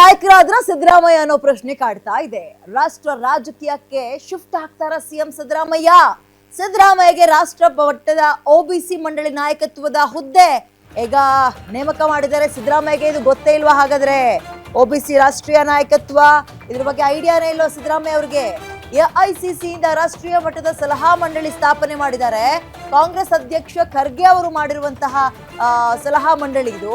ನಾಯಕರಾದ್ರ ಸಿದ್ದರಾಮಯ್ಯ ಅನ್ನೋ ಪ್ರಶ್ನೆ ಕಾಡ್ತಾ ಇದೆ. ರಾಷ್ಟ್ರ ರಾಜಕೀಯಕ್ಕೆ ಶಿಫ್ಟ್ ಆಗ್ತಾರ ಸಿಎಂ ಸಿದ್ದರಾಮಯ್ಯ? ಸಿದ್ದರಾಮಯ್ಯಗೆ ರಾಷ್ಟ್ರ ಮಟ್ಟದ ಒಬಿಸಿ ಮಂಡಳಿ ನಾಯಕತ್ವದ ಹುದ್ದೆ. ಈಗ ನೇಮಕ ಮಾಡಿದ್ದಾರೆ ಸಿದ್ದರಾಮಯ್ಯಗೆ, ಇದು ಗೊತ್ತೇ ಇಲ್ವಾ ಹಾಗಾದ್ರೆ? ಒಬಿಸಿ ರಾಷ್ಟ್ರೀಯ ನಾಯಕತ್ವ, ಇದ್ರ ಬಗ್ಗೆ ಐಡಿಯಾನೇ ಇಲ್ವಾ ಸಿದ್ದರಾಮಯ್ಯ ಅವ್ರಿಗೆ? ಇಂದ ರಾಷ್ಟ್ರೀಯ ಮಟ್ಟದ ಸಲಹಾ ಮಂಡಳಿ ಸ್ಥಾಪನೆ ಮಾಡಿದ್ದಾರೆ. ಕಾಂಗ್ರೆಸ್ ಅಧ್ಯಕ್ಷ ಖರ್ಗೆ ಅವರು ಮಾಡಿರುವಂತಹ ಸಲಹಾ ಮಂಡಳಿ ಇದು.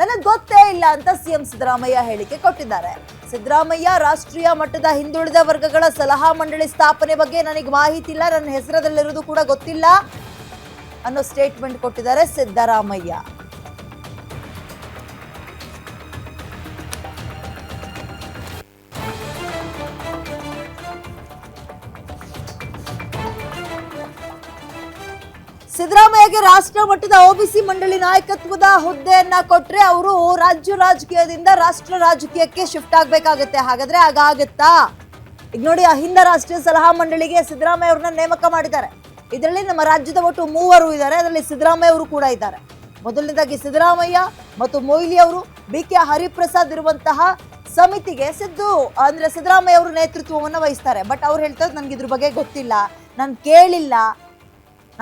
ನನಗೆ ಗೊತ್ತೇ ಇಲ್ಲ ಅಂತ ಸಿಎಂ ಸಿದ್ದರಾಮಯ್ಯ ಹೇಳಿಕೆ ಕೊಟ್ಟಿದ್ದಾರೆ. ಸಿದ್ದರಾಮಯ್ಯ ರಾಷ್ಟ್ರೀಯ ಮಟ್ಟದ ಹಿಂದುಳಿದ ವರ್ಗಗಳ ಸಲಹಾ ಮಂಡಳಿ ಸ್ಥಾಪನೆ ಬಗ್ಗೆ ನನಗೆ ಮಾಹಿತಿ ಇಲ್ಲ, ನನ್ನ ಹೆಸರದಲ್ಲಿರೋದು ಕೂಡ ಗೊತ್ತಿಲ್ಲ ಅನ್ನೋ ಸ್ಟೇಟ್ಮೆಂಟ್ ಕೊಟ್ಟಿದ್ದಾರೆ ಸಿದ್ದರಾಮಯ್ಯ. ಸಿದ್ದರಾಮಯ್ಯಗೆ ರಾಷ್ಟ್ರ ಮಟ್ಟದ ಒಬಿಸಿ ಮಂಡಳಿ ನಾಯಕತ್ವದ ಹುದ್ದೆಯನ್ನ ಕೊಟ್ರೆ ಅವರು ರಾಜ್ಯ ರಾಜಕೀಯದಿಂದ ರಾಷ್ಟ್ರ ರಾಜಕೀಯಕ್ಕೆ ಶಿಫ್ಟ್ ಆಗ್ಬೇಕಾಗತ್ತೆ. ಹಾಗಾದ್ರೆ ಆಗಾಗತ್ತಾ ಈಗ ನೋಡಿ, ಅಹಿಂದ ರಾಷ್ಟ್ರೀಯ ಸಲಹಾ ಮಂಡಳಿಗೆ ಸಿದ್ದರಾಮಯ್ಯ ಅವ್ರನ್ನ ನೇಮಕ ಮಾಡಿದ್ದಾರೆ. ಇದರಲ್ಲಿ ನಮ್ಮ ರಾಜ್ಯದ ಒಟ್ಟು ಮೂವರು ಇದ್ದಾರೆ. ಅದರಲ್ಲಿ ಸಿದ್ದರಾಮಯ್ಯ ಅವರು ಕೂಡ ಇದ್ದಾರೆ. ಮೊದಲನೇದಾಗಿ ಸಿದ್ದರಾಮಯ್ಯ ಮತ್ತು ಮೊಯ್ಲಿ ಅವರು ಬಿ ಕೆ ಹರಿಪ್ರಸಾದ್ ಇರುವಂತಹ ಸಮಿತಿಗೆ ಸಿದ್ದು. ಅಂದ್ರೆ ಸಿದ್ದರಾಮಯ್ಯ ಅವರು ನೇತೃತ್ವವನ್ನು ವಹಿಸ್ತಾರೆ. ಬಟ್ ಅವ್ರು ಹೇಳ್ತಾರೆ ನನ್ಗೆ ಇದ್ರ ಬಗ್ಗೆ ಗೊತ್ತಿಲ್ಲ. ನಾನು ಕೇಳಿಲ್ಲ.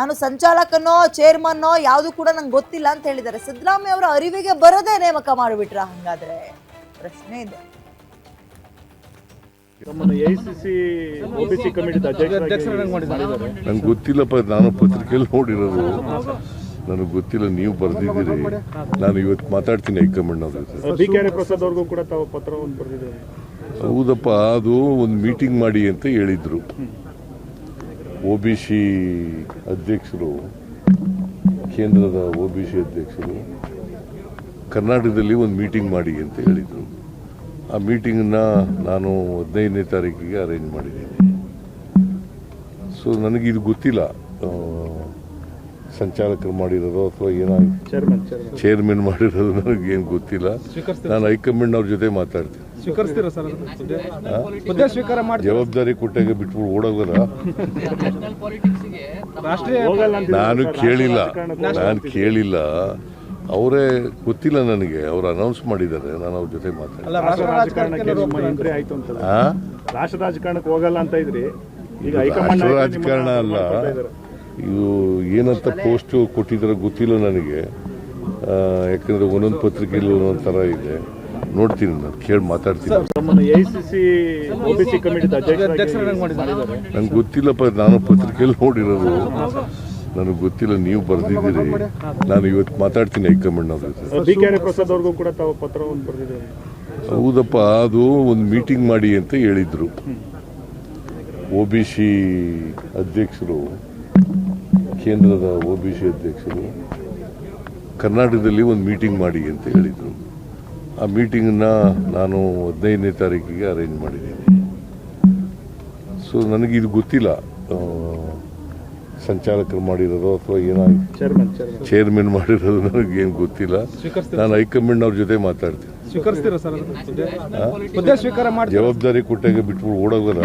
ನಾನು ಸಂಚಾಲಕನೋ ಚೇರ್ಮನ್ನೋ ಯಾವುದು ಕೂಡ ನಂಗೆ ಗೊತ್ತಿಲ್ಲ ಅಂತ ಹೇಳಿದ್ದಾರೆ. ಸಿದ್ದರಾಮಯ್ಯ ಅವರ ಅರಿವಿಗೆ ಬರದೇ ನೇಮಕ ಮಾಡಿಬಿಟ್ರ ಹಂಗಾದ್ರೆ? ಪ್ರಶ್ನೆ ಇದೆ. ನಂಗೆ ಗೊತ್ತಿಲ್ಲಪ್ಪ ನಾನು ಪತ್ರಿಕೆಯಲ್ಲಿ ನೋಡಿರೋದು. ನನಗೆ ಗೊತ್ತಿಲ್ಲ ನೀವು ಬರೆದಿದ್ದೀರಿ. ನಾನು ಇವತ್ತು ಮಾತಾಡ್ತೀನಿ ಹೈಕಮಾಂಡ್ ಅವ್ರ ಹೌದಪ್ಪ ಅದು ಒಂದು ಮೀಟಿಂಗ್ ಮಾಡಿ ಅಂತ ಹೇಳಿದ್ರು. ಒ ಬಿ ಸಿ ಅಧ್ಯಕ್ಷರು, ಕೇಂದ್ರದ ಒ ಬಿ ಸಿ ಅಧ್ಯಕ್ಷರು ಕರ್ನಾಟಕದಲ್ಲಿ ಒಂದು ಮೀಟಿಂಗ್ ಮಾಡಿ ಅಂತ ಹೇಳಿದರು. ಆ ಮೀಟಿಂಗನ್ನ ನಾನು ಹದಿನೈದನೇ ತಾರೀಕಿಗೆ ಅರೇಂಜ್ ಮಾಡಿದ್ದೀನಿ. ಸೊ ನನಗಿದು ಗೊತ್ತಿಲ್ಲ. ಸಂಚಾಲಕರು ಮಾಡಿರೋದು ಅಥವಾ ಏನಾಗಿ ಚೇರ್ಮನ್ ಮಾಡಿರೋದು ನನಗೇನು ಗೊತ್ತಿಲ್ಲ. ನಾನು ಹೈಕಮಾಂಡ್ ಅವ್ರ ಜೊತೆ ಮಾತಾಡ್ತೀನಿ. ಜವಾಬ್ದಾರಿ ಕೊಟ್ಟಾಗ ಬಿಟ್ಬಿಟ್ಟು ಓಡೋಗಲ್ಲ. ನಾನು ಕೇಳಿಲ್ಲ. ನಾನು ಕೇಳಿಲ್ಲ. ಅವರೇ ಗೊತ್ತಿಲ್ಲ ನನಗೆ. ಅವ್ರು ಅನೌನ್ಸ್ ಮಾಡಿದ್ದಾರೆ. ನಾನು ಅವ್ರ ಜೊತೆ ಮಾತಾಡ್ತೀನಿ. ರಾಜಕಾರಣಕ್ಕೆ ಎಂಟ್ರಿ ಆಯ್ತು ಅಂತ ಆ? ರಾಷ್ಟ್ರ ಹೋಗಲ್ಲ ಅಂತ ಇದ್ರಿ. ರಾಜಕಾರಣ ಅಲ್ಲ. ಇದು ಏನಂತ ಪೋಸ್ಟ್ ಕೊಟ್ಟಿದ್ದಾರೆ ಗೊತ್ತಿಲ್ಲ ನನಗೆ. ಯಾಕಂದರೆ ಯಾಕಂದ್ರೆ ಒಂದೊಂದು ಪತ್ರಿಕೆಯಲ್ಲಿ ಒಂದೊಂದು ಥರ ಇದೆ. ನೋಡ್ತೀನಿ ನಾನು ಕೇಳಿ ಮಾತಾಡ್ತೀನಿ. ನಂಗೆ ಗೊತ್ತಿಲ್ಲಪ್ಪ ನಾನು ಪತ್ರಿಕೆಯಲ್ಲಿ ನೋಡಿರೋದು. ನನಗೆ ಗೊತ್ತಿಲ್ಲ ನೀವು ಬರೆದಿದ್ದೀರಿ. ನಾನು ಇವತ್ತು ಮಾತಾಡ್ತೀನಿ ಹೈಕಮಾಂಡ್ ಅವ್ರ ಜೊತೆ. ಬಿ ಕೆ ಹರಿಪ್ರಸಾದ್ ಅವ್ರಿಗೂ ಕೂಡ ತಾವು ಪತ್ರವನ್ನು ಬರೆದಿದ್ದಾರೆ ಹೌದಪ್ಪ ಅದು ಒಂದು ಮೀಟಿಂಗ್ ಮಾಡಿ ಅಂತ ಹೇಳಿದ್ರು. ಒ ಬಿ ಸಿ ಅಧ್ಯಕ್ಷರು ಕೇಂದ್ರದ ಒ ಬಿ ಸಿ ಅಧ್ಯಕ್ಷರು ಕರ್ನಾಟಕದಲ್ಲಿ ಒಂದು ಮೀಟಿಂಗ್ ಮಾಡಿ ಅಂತ ಹೇಳಿದರು. ಆ ಮೀಟಿಂಗನ್ನ ನಾನು ಹದಿನೈದನೇ ತಾರೀಕಿಗೆ ಅರೇಂಜ್ ಮಾಡಿದ್ದೀನಿ. ಸೊ ಇದು ಗೊತ್ತಿಲ್ಲ ಸಂಚಾಲಕರು ಮಾಡಿರೋದು ಅಥವಾ ಏನಾಗಿ ಚೇರ್ಮನ್ ಮಾಡಿರೋದು ನನಗೇನು ಗೊತ್ತಿಲ್ಲ. ನಾನು ಹೈಕಮಾಂಡ್ ಅವ್ರ ಜೊತೆ ಮಾತಾಡ್ತೀನಿ. ಸ್ವೀಕರಿಸ್ತೀರಾ ಸರ್ ಹುದ್ದೆ? ಸ್ವೀಕಾರ ಮಾಡಿ ಜವಾಬ್ದಾರಿ ಕೊಟ್ಟಾಗ ಬಿಟ್ಬಿಟ್ಟು ಓಡೋಗಲ್ಲ.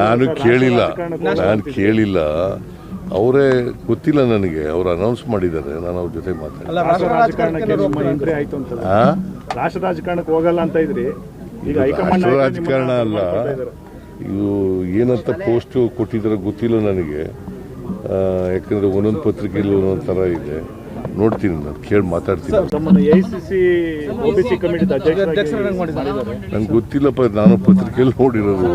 ನಾನು ಕೇಳಿಲ್ಲ. ನಾನು ಕೇಳಿಲ್ಲ. ಅವರೇ ಗೊತ್ತಿಲ್ಲ ನನಗೆ. ಅವ್ರು ಅನೌನ್ಸ್ ಮಾಡಿದ್ದಾರೆ. ನಾನು ಅವ್ರ ಜೊತೆ ಮಾತಾಡ್ತೀನಿ. ರಾಷ್ಟ್ರ ರಾಜಕಾರಣಕ್ಕೆ ಹೋಗಲ್ಲ ಅಂತ ಇದ್ರಿ. ಈಗ ರಾಷ್ಟ್ರ ರಾಜಕಾರಣ ಅಲ್ಲ. ಇದು ಏನಂತ ಪೋಸ್ಟ್ ಕೊಟ್ಟಿದ್ದಾರೆ ಗೊತ್ತಿಲ್ಲ ನನಗೆ. ಯಾಕಂದ್ರೆ ಒಂದೊಂದು ಪತ್ರಿಕೆಯಲ್ಲಿ ಒಂದೊಂದು ಥರ ಇದೆ. ನೋಡ್ತೀನಿ ನಾನು ಕೇಳಿ ಮಾತಾಡ್ತೀನಿ. ನಂಗೆ ಗೊತ್ತಿಲ್ಲಪ್ಪ ನಾನು ಪತ್ರಿಕೆಯಲ್ಲಿ ನೋಡಿರೋದು.